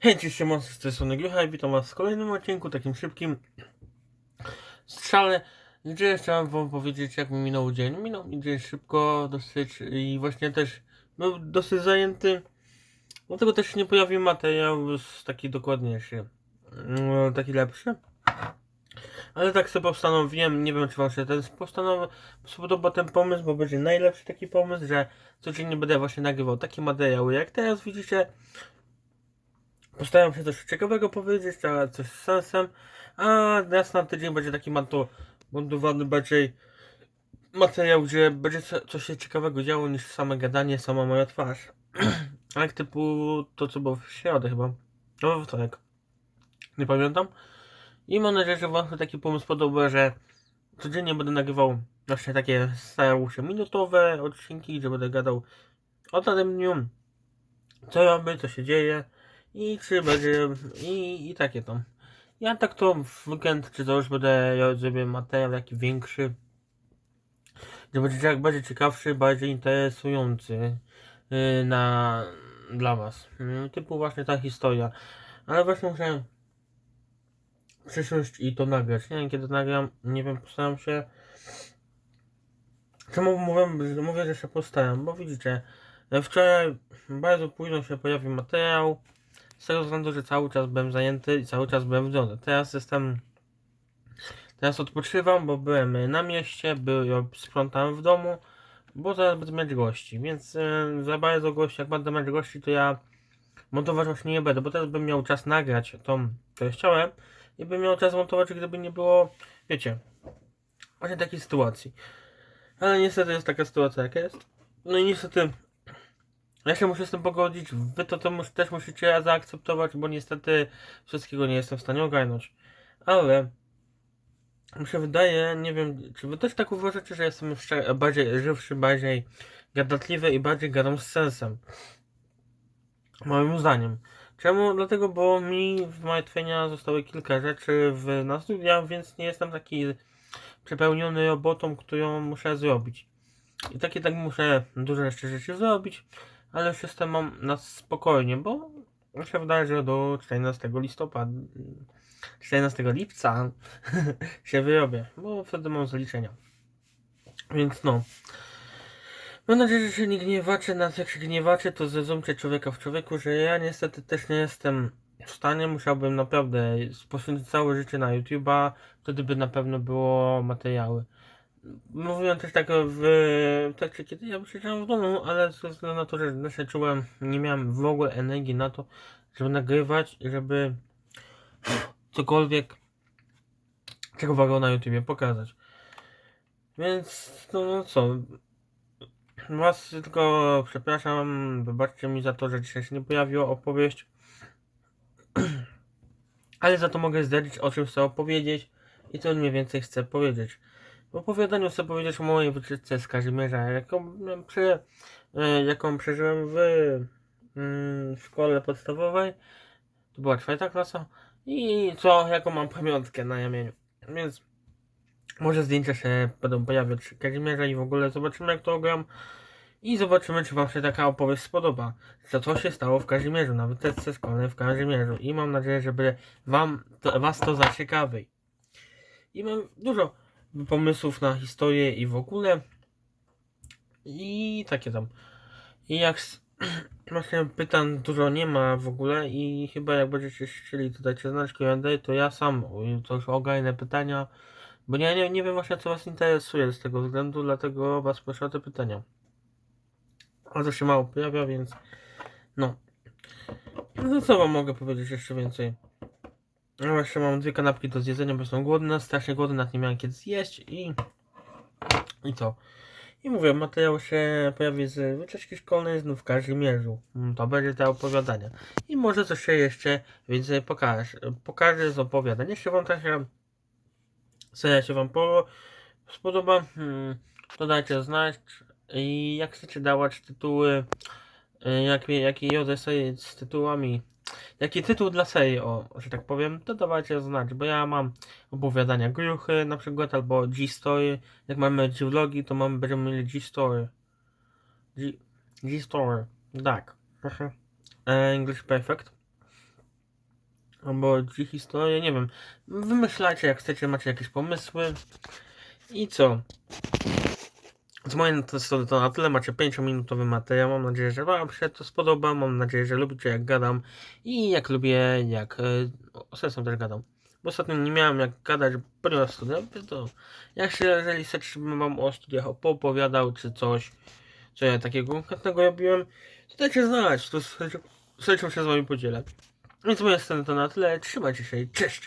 Hej, cześć, siema, z tej strony i witam was w kolejnym odcinku, takim szybkim strzale, gdzie chciałem wam powiedzieć jak mi minął dzień. Minął mi dzień szybko, dosyć i właśnie też był dosyć zajęty, dlatego też nie pojawił materiał taki dokładniejszy, no, taki lepszy. Ale tak sobie postanowiłem, nie wiem czy wam się ten postanow... spodoba ten pomysł, bo będzie najlepszy taki pomysł, że codziennie będę właśnie nagrywał takie materiały jak teraz widzicie. Postaram się coś ciekawego powiedzieć, a coś z sensem. A raz na tydzień będzie taki montowany bardziej materiał, gdzie będzie co- coś się ciekawego działo niż same gadanie, sama moja twarz. Jak typu to co było w środę chyba. No we wtorek. Nie pamiętam. I mam nadzieję, że wam się taki pomysł podoba, że codziennie będę nagrywał właśnie takie starał się minutowe odcinki, gdzie będę gadał o danym dniu, co robię, co się dzieje i czy będzie i, i takie tam. Ja tak to w weekend czy to już będę ja zrobię materiał taki większy, że będzie jak będzie ciekawszy, bardziej interesujący yy, na dla was. Yy, typu właśnie ta historia. Ale właśnie muszę przysiąść i to nagrać. Nie wiem kiedy nagram, nie wiem, postaram się. Czemu mówię, że mówię, że się postaram? Bo widzicie, wczoraj bardzo późno się pojawił materiał. Z tego względu, że cały czas byłem zajęty i cały czas byłem w drodze. Teraz jestem. Teraz odpoczywam, bo byłem na mieście, byłem, sprzątałem w domu, bo zaraz będę mieć gości. Więc yy, za bardzo gości, jak będę mieć gości, to ja montować właśnie nie będę, bo teraz bym miał czas nagrać tą, co chciałem i bym miał czas montować, gdyby nie było, wiecie, właśnie takiej sytuacji. Ale niestety jest taka sytuacja, jaka jest. No i niestety ja się muszę z tym pogodzić, wy to, to też musicie zaakceptować, bo niestety wszystkiego nie jestem w stanie ogarnąć. Ale mi się wydaje, nie wiem, czy wy też tak uważacie, że jestem jeszcze bardziej żywszy, bardziej gadatliwy i bardziej gadam z sensem. Moim zdaniem. Czemu? Dlatego, bo mi w martwienia zostały kilka rzeczy w, na studiach, więc nie jestem taki przepełniony robotą, którą muszę zrobić. I takie tak muszę duże jeszcze rzeczy zrobić, ale już jestem mam na spokojnie, bo się wydaje, że do 14 listopada, 14 lipca się wyrobię, bo wtedy mam zaliczenia. Więc no. Mam nadzieję, że się nie gniewacie, nas jak się gniewacie, to zrozumcie człowieka w człowieku, że ja niestety też nie jestem w stanie, musiałbym naprawdę poświęcić całe życie na YouTube'a, wtedy by na pewno było materiały. Mówiłem też tak w trakcie, kiedy ja siedziałem w domu, ale ze względu na to, że się czułem, nie miałem w ogóle energii na to, żeby nagrywać i żeby cokolwiek ciekawego na YouTubie pokazać. Więc no, no co, was tylko przepraszam, wybaczcie mi za to, że dzisiaj się nie pojawiła opowieść. Ale za to mogę zdradzić o czym chcę opowiedzieć i co mniej więcej chcę powiedzieć. W opowiadaniu chcę powiedzieć o mojej wycieczce z Kazimierza, jaką, miałem prze, e, jaką przeżyłem w mm, szkole podstawowej. To była czwarta klasa. I co, jaką mam pamiątkę na jamieniu. Więc może zdjęcia się będą pojawiać Kazimierza i w ogóle zobaczymy jak to ogram. I zobaczymy, czy Wam się taka opowieść spodoba. Co, się stało w Kazimierzu, na wyteczce szkolnej w Kazimierzu. I mam nadzieję, że Wam to, Was to zaciekawi. I mam dużo pomysłów na historię i w ogóle. I takie tam. I jak właśnie pytań dużo nie ma w ogóle i chyba jak będziecie chcieli to dajcie znać Q&A, to ja sam to już ogarnę pytania. Bo ja nie, nie wiem właśnie co Was interesuje z tego względu, dlatego Was proszę o te pytania. A to się mało pojawia, więc no. No co wam mogę powiedzieć jeszcze więcej? No właśnie mam dwie kanapki do zjedzenia, bo jestem głodny, strasznie głodny, nawet nie miałem kiedy zjeść i... I co? I mówię, materiał się pojawi z wycieczki szkolnej znów w Kazimierzu. Mm, To będzie te opowiadania. I może coś się jeszcze więcej pokaże. Pokażę z opowiadań. Jeśli wam taka seria się wam po... spodoba, hmm, to dajcie znać. I jak chcecie dawać tytuły, y, jaki, jaki rodzaj serii z tytułami, jaki tytuł dla serii, o, że tak powiem, to dawajcie znać, bo ja mam opowiadania gruchy na przykład, albo G-Story, jak mamy G-Vlogi, to mamy, będziemy mieli G-Story. G-Story, tak. E, English Perfect. albo ci historie, nie wiem. Wymyślacie jak chcecie, macie jakieś pomysły. I co? Z mojej strony to na tyle. Macie 5-minutowy materiał. Mam nadzieję, że Wam się to spodoba. Mam nadzieję, że lubicie jak gadam. I jak lubię, jak. Yy, o sensem też gadam. Bo ostatnio nie miałem jak gadać, ponieważ studia, to jak się, jeżeli chcecie, żebym wam o studiach opowiadał, czy coś, co ja takiego konkretnego robiłem, to dajcie znać, to z chęcią- się z wami podzielę. Więc z mojej strony to na tyle, trzymajcie się i cześć!